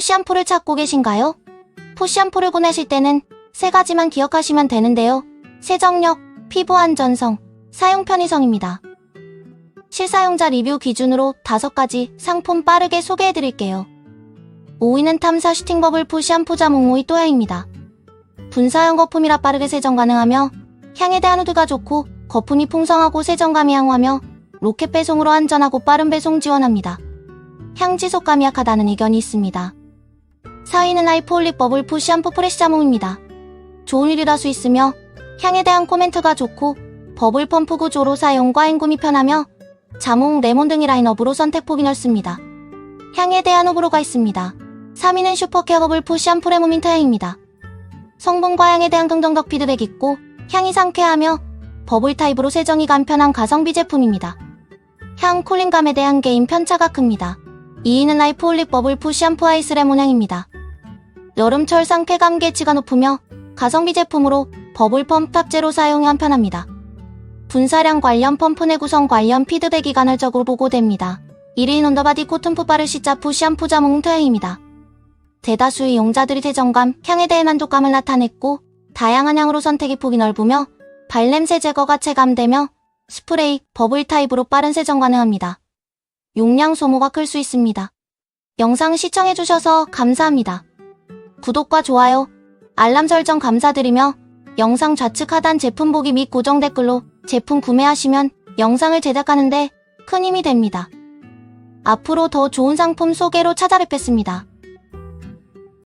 푸시샴푸를 찾고 계신가요? 푸시샴푸를 구매하실 때는 세 가지만 기억하시면 되는데요. 세정력, 피부 안전성, 사용 편의성입니다. 실사용자 리뷰 기준으로 다섯 가지 상품 빠르게 소개해 드릴게요. 5위는 탐사 슈팅버블 푸시샴푸 자몽 5위 또야입니다. 분사형 거품이라 빠르게 세정 가능하며 향에 대한 후드가 좋고 거품이 풍성하고 세정감이 양호하며 로켓 배송으로 안전하고 빠른 배송 지원합니다. 향 지속감이 약하다는 의견이 있습니다. 4위는 아이폴릭 버블 푸시샴푸 프레시 자몽입니다. 좋은 일이라 수 있으며 향에 대한 코멘트가 좋고 버블 펌프 구조로 사용과 헹굼이 편하며 자몽, 레몬 등의 라인업으로 선택폭이 넓습니다. 향에 대한 호불호가 있습니다. 3위는 슈퍼케어 버블 푸시샴푸 레모민트 향입니다. 성분과 향에 대한 긍정적 피드백 있고 향이 상쾌하며 버블 타입으로 세정이 간편한 가성비 제품입니다. 향 콜링감에 대한 개인 편차가 큽니다. 2위는 아이폴릭 버블 푸시샴푸 아이스 레몬 향입니다. 여름철 상쾌감 계치가 높으며 가성비 제품으로 버블 펌프 탑재로 사용이 간편합니다. 분사량 관련 펌프 내 구성 관련 피드백이 간헐적으로 보고됩니다. 1위는 언더바디 코튼푸 빠르시자 푸시샴푸 자몽 트향입니다. 대다수의 용자들이 세정감, 향에 대해 만족감을 나타냈고 다양한 향으로 선택의 폭이 넓으며 발냄새 제거가 체감되며 스프레이, 버블 타입으로 빠른 세정 가능합니다. 용량 소모가 클 수 있습니다. 영상 시청해주셔서 감사합니다. 구독과 좋아요, 알람 설정 감사드리며 영상 좌측 하단 제품 보기 및 고정 댓글로 제품 구매하시면 영상을 제작하는데 큰 힘이 됩니다. 앞으로 더 좋은 상품 소개로 찾아뵙겠습니다.